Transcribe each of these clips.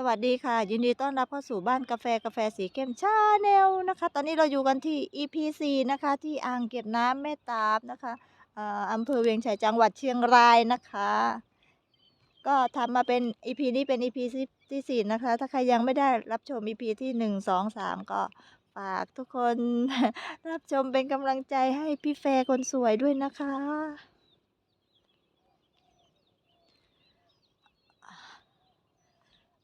สวัสดีค่ะ ยินดีต้อนรับเข้าสู่บ้านกาแฟกาแฟสีเข้มชาแนลนะคะ ตอนนี้เราอยู่กันที่ EP 4 นะคะ ที่อ่างเก็บน้ำแม่ตาบนะคะอ่ออำเภอเวียงชัยจังหวัดเชียงรายนะคะ ก็ทำมาเป็น EP นี้เป็น EP ที่ที่สี่นะคะ ถ้าใครยังไม่ได้รับชม EP ที่หนึ่งสองสามก็ฝากทุกคนรับชมเป็นกำลังใจให้พี่แฟร์คนสวยด้วยนะคะ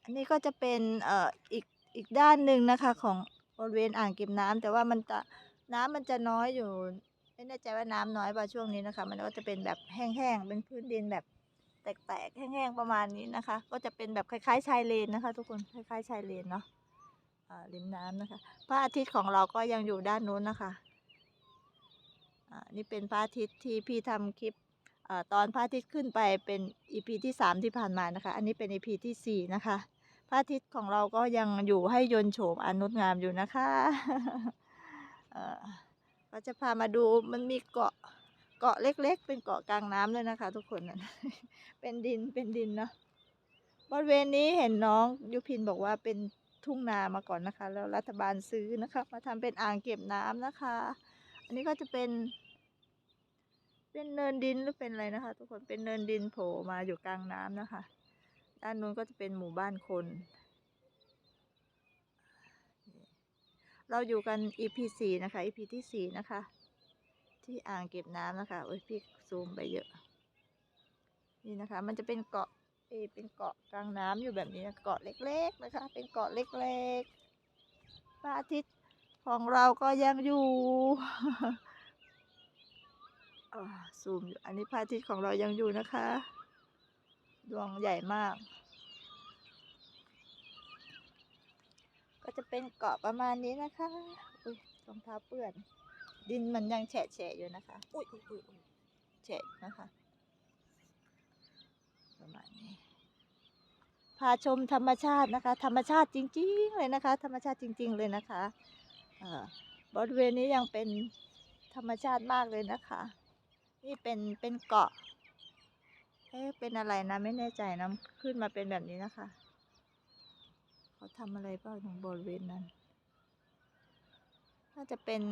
อันนี้ก็จะเป็นเอ่ออีกอีกด้านหนึ่งนะคะของบริเวณอ่างเก็บน้ำแต่ว่ามันจะน้ำมันจะน้อยอยู่ไม่แน่ใจว่าน้ำน้อยป่ะช่วงนี้นะคะ มันก็จะเป็นแบบแห้งๆเป็นพื้นดินแบบแตกๆแห้งๆประมาณนี้นะคะ ก็จะเป็นแบบคล้ายๆชายเลนนะคะ ทุกคนคล้ายๆชายเลนเนาะริมน้ำนะคะ พระอาทิตย์ของเราก็ยังอยู่ด้านนู้นนะคะอ่านี่เป็นพระอาทิตย์ที่พี่ทำคลิปอตอนพระอาทิตย์ขึ้นไปเป็น EP ที่สามที่ผ่านมานะคะ อันนี้เป็น EP ที่สี่นะคะ พระอาทิตย์ของเราก็ยังอยู่ให้ยนโฉมอันงดงามอยู่นะคะเอ่อก็จะพามาดูมันมีเกาะเกาะเล็ก ๆ เป็นเกาะกลางน้ำเลยนะคะ ทุกคนนะเป็นดินเป็นดินเนาะบริเวณนี้เห็นน้องยุพินบอกว่าเป็นทุ่งนามาก่อนนะคะ แล้วรัฐบาลซื้อนะคะ มาทำเป็นอ่างเก็บน้ำนะคะ อันนี้ก็จะเป็น เป็นเนินดินหรือเป็นอะไรนะคะ ทุกคนเป็นเนินดินโผล่มาอยู่กลางน้ำนะคะ ด้านนู้นก็จะเป็นหมู่บ้านคน เราอยู่กัน EP สี่นะคะ EP ที่สี่นะคะ ที่อ่างเก็บน้ำนะคะ โอ้ยพี่ซูมไปเยอะ นี่นะคะ มันจะเป็นเกาะเอเป็นเกาะกลางน้ำอยู่แบบนี้นะเกาะเล็ก ๆ นะคะ เป็นเกาะเล็กๆพระอาทิตย์ของเราก็ยังอยู่ซูมอยู่ อันนี้พระอาทิตย์ของเรายังอยู่นะคะ ดวงใหญ่มาก ก็จะเป็นเกาะประมาณนี้นะคะ อุ้ยรองเท้าเปื้อน ดินมันยังแฉะแฉะอยู่นะคะ อุ้ยอุ้ยอุ้ยอุ๊ยแฉะนะคะ ประมาณนี้ พาชมธรรมชาตินะคะ ธรรมชาติจริง ๆ เลยนะคะ ธรรมชาติจริง ๆ เลยนะคะเอ่อบริเวณนี้ยังเป็นธรรมชาติมากเลยนะคะ นี่เป็นเป็นเกาะ อ๊ะเป็นอะไรนะไม่แน่ใจนะขึ้นมาเป็นแบบนี้นะคะ เขาทำอะไรเปล่าตรงบริเวณนั้น น่าจะเป็น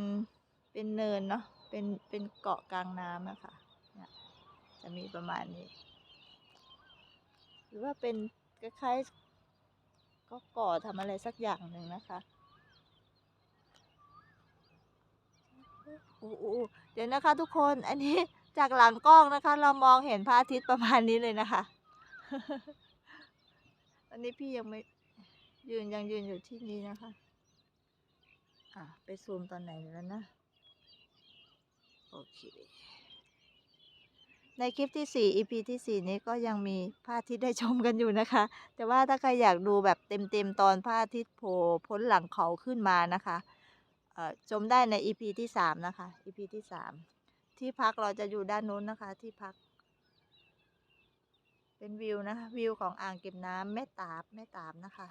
เป็นเนินเนาะเป็นเป็นเกาะกลางน้ำนะคะเนี่ยจะมีประมาณนี้ หรือว่าเป็นคล้ายๆก็ก่อทำอะไรสักอย่างหนึ่งนะคะอู้อู้อู้เดี๋ยวนะคะทุกคนอันนี้ จากหลังกล้องนะคะ เรามองเห็นพระอาทิตย์ประมาณนี้เลยนะคะ อันนี้พี่ยังไม่ยืนยังยืนอยู่ที่นี่นะคะ อะไปซูมตอนไหนแล้วนะ โอเค ในคลิปที่สี่ EP ที่สี่นี้ก็ยังมีพระอาทิตย์ได้ชมกันอยู่นะคะ แต่ว่าถ้าใครอยากดูแบบเต็มๆตอนพระอาทิตย์โผล่พ้นหลังเขาขึ้นมานะคะชมได้ใน EP ที่สามนะคะ EP ที่สาม ที่พักเราจะอยู่ด้านนู้นนะคะ ที่พัก เป็นวิวนะคะ วิวของอ่างเก็บน้ำแม่ตาบแม่ตาบนะคะ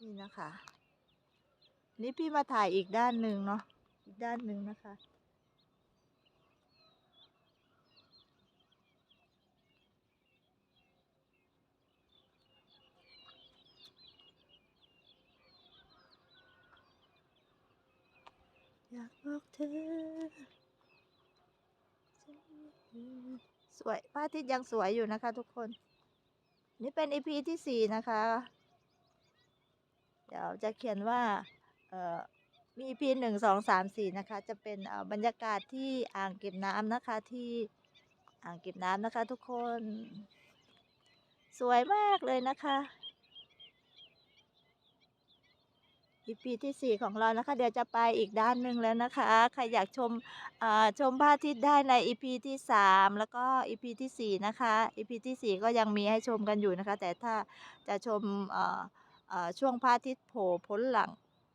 นี่นะคะ นี่พี่มาถ่ายอีกด้านหนึ่งเนาะอีกด้านหนึ่งนะคะอยากบอกเธอ สวยพระอาทิตย์ยังสวยอยู่นะคะทุกคน นี่เป็น EP ที่สี่นะคะ เดี๋ยวจะเขียนว่าเอ่อมี EP หนึ่งสองสามสี่นะคะ จะเป็นบรรยากาศที่อ่างเก็บน้ำนะคะที่อ่างเก็บน้ำนะคะทุกคน สวยมากเลยนะคะ EP ที่สี่ของเรานะคะ เดี๋ยวจะไปอีกด้านหนึ่งแล้วนะคะ ใครอยากชมชมพระอาทิตย์ได้ใน EP ที่สามแล้วก็ EP ที่สี่นะคะ EP ที่สี่ก็ยังมีให้ชมกันอยู่นะคะ แต่ถ้าจะชมช่วงพระอาทิตย์โผล่พ้นหลัง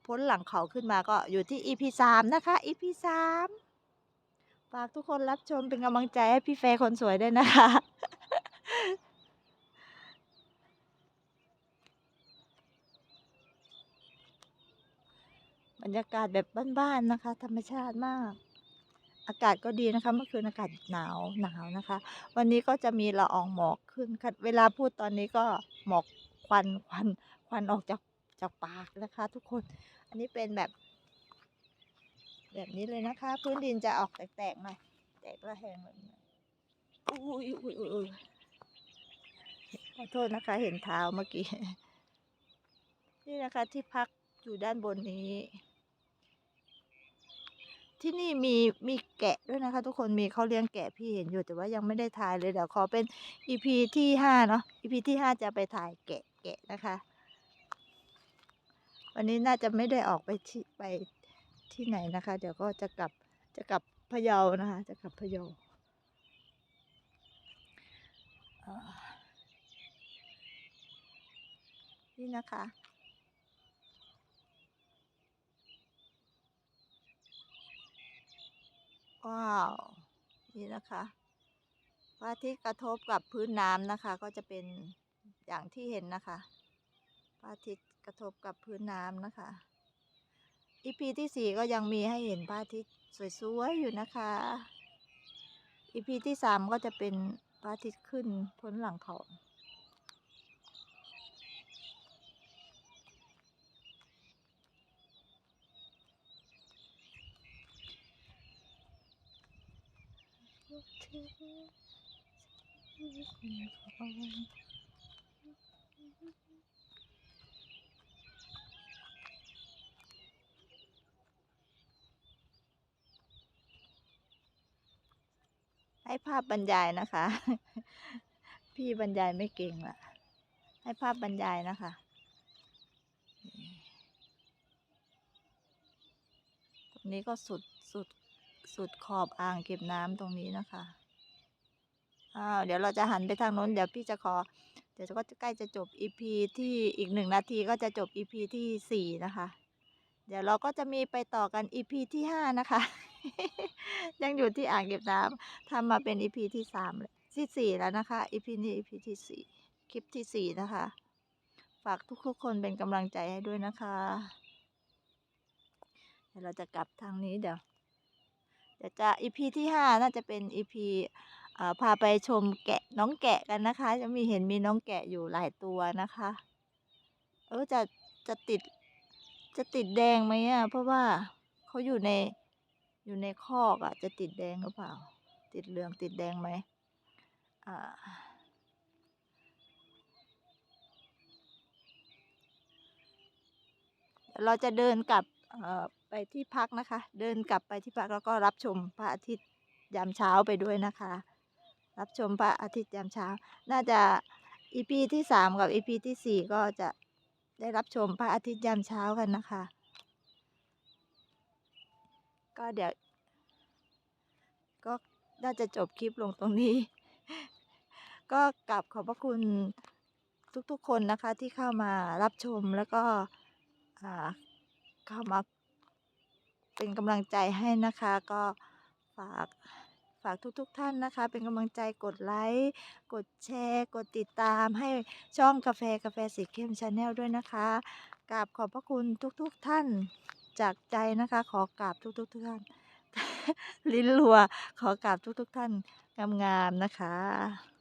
พ้นหลังเขาขึ้นมาก็อยู่ที่ EP สามนะคะ EP สามฝากทุกคนรับชมเป็นกำลังใจให้พี่เฟยคนสวยด้วยนะคะ บรรยากาศแบบบ้านๆนะคะ ธรรมชาติมาก อากาศก็ดีนะคะ เมื่อคืนอากาศหนาวหนาวนะคะ วันนี้ก็จะมีละอองหมอกขึ้นค่ะเวลาพูดตอนนี้ก็หมอกควันควันควันออกจากจากปากนะคะ ทุกคน อันนี้เป็นแบบ แบบนี้เลยนะคะ พื้นดินจะออกแตกๆหน่อยแตกระแหงแบบนี้อุ้ยอุ้ยอุ้ยอุ้ยขอโทษนะคะ เห็นเท้าเมื่อกี้ นี่นะคะที่พักอยู่ด้านบนนี้ ที่นี่มีมีแกะด้วยนะคะ ทุกคนมีเขาเลี้ยงแกะพี่เห็นอยู่แต่ว่ายังไม่ได้ถ่ายเลยเดี๋ยวขอเป็นอีพีที่ห้าเนาะอีพีที่ห้าจะไปถ่ายแกะแกะนะคะ วันนี้น่าจะไม่ได้ออกไปที่ไปที่ไหนนะคะ เดี๋ยวก็จะกลับจะกลับพะเยานะคะ จะกลับพะเยาเอ่อนี่นะคะ ว้าว นี่นะคะพระอาทิตย์กระทบกับพื้นน้ำนะคะ ก็จะเป็นอย่างที่เห็นนะคะพระอาทิตย์กระทบกับพื้นน้ำนะคะอีพีที่สี่ก็ยังมีให้เห็นพระอาทิตย์สวยๆอยู่นะคะอีพีที่สามก็จะเป็นพระอาทิตย์ขึ้นพ้นหลังเขา ให้ภาพบรรยายนะคะ พี่บรรยายไม่เก่งละให้ภาพบรรยายนะคะ ตรงนี้ก็สุดสุดสุดขอบอ่างเก็บน้ำตรงนี้นะคะ อ้าวเดี๋ยวเราจะหันไปทางโน้น เดี๋ยวพี่จะขอ เดี๋ยวก็จะใกล้จะจบ EP ที่อีกหนึ่งนาทีก็จะจบ EP ที่สี่นะคะ เดี๋ยวเราก็จะมีไปต่อกัน EP ที่ห้านะคะ ยังอยู่ที่อ่างเก็บน้ำทำมาเป็น EP ที่สามเลยที่สี่แล้วนะคะ EP นี้ EP ที่สี่คลิปที่สี่นะคะ ฝากทุกๆคนเป็นกำลังใจให้ด้วยนะคะเดี๋ยวเราจะกลับทางนี้เดี๋ยวเดี๋ยวจะ EP ที่ห้าน่าจะเป็น EP อ่า พาไปชมแกะน้องแกะกันนะคะ จะมีเห็นมีน้องแกะอยู่หลายตัวนะคะ เออจะจะติดจะติดแดงไหมอะ เพราะว่าเขาอยู่ในอยู่ในคอกอะ จะติดแดงหรือเปล่า ติดเหลืองติดแดงไหมอ่าเราจะเดินกลับเอ่อไปที่พักนะคะ เดินกลับไปที่พักแล้วก็รับชมพระอาทิตย์ยามเช้าไปด้วยนะคะ รับชมพระอาทิตย์ยามเช้า น่าจะอีพีที่สามกับอีพีที่สี่ก็จะได้รับชมพระอาทิตย์ยามเช้ากันนะคะ ก็เดี๋ยว ก็น่าจะจบคลิปลงตรงนี้ ก็กลับขอบพระคุณทุกๆคนนะคะที่เข้ามารับชมแล้วก็อ่าเข้ามาเป็นกำลังใจให้นะคะ ก็ฝาก ฝากทุกๆท่านนะคะ เป็นกำลังใจกดไลค์ กดแชร์ กดติดตามให้ช่องกาแฟกาแฟสีเข้มชาแนลด้วยนะคะกราบขอบพระคุณทุกๆท่านจากใจนะคะ ขอกราบทุกๆท่าน ลิ้นรัว ขอกราบทุกๆ ท่านงามๆนะคะ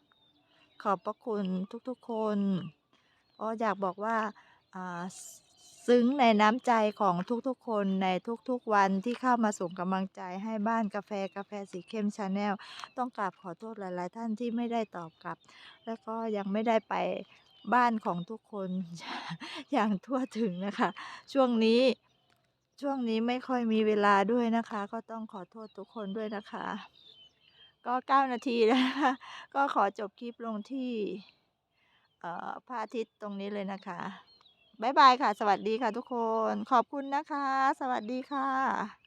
ขอบพระคุณทุกๆคนก็อยากบอกว่า ซึ้งในน้ำใจของทุกๆ คนในทุกๆ วันที่เข้ามาส่งกำลังใจให้บ้านกาแฟกาแฟสีเข้มชาแนลต้องกราบขอโทษหลาย ๆ ท่านที่ไม่ได้ตอบกลับ แล้วก็ยังไม่ได้ไปบ้านของทุกคน อย่างทั่วถึงนะคะ ช่วงนี้ช่วงนี้ไม่ค่อยมีเวลาด้วยนะคะ ก็ต้องขอโทษทุกคนด้วยนะคะ ก็เก้านาทีแล้วนะคะก็ขอจบคลิปลงที่พระอาทิตย์ตรงนี้เลยนะคะ บ๊ายบายค่ะ สวัสดีค่ะทุกคน ขอบคุณนะคะ สวัสดีค่ะ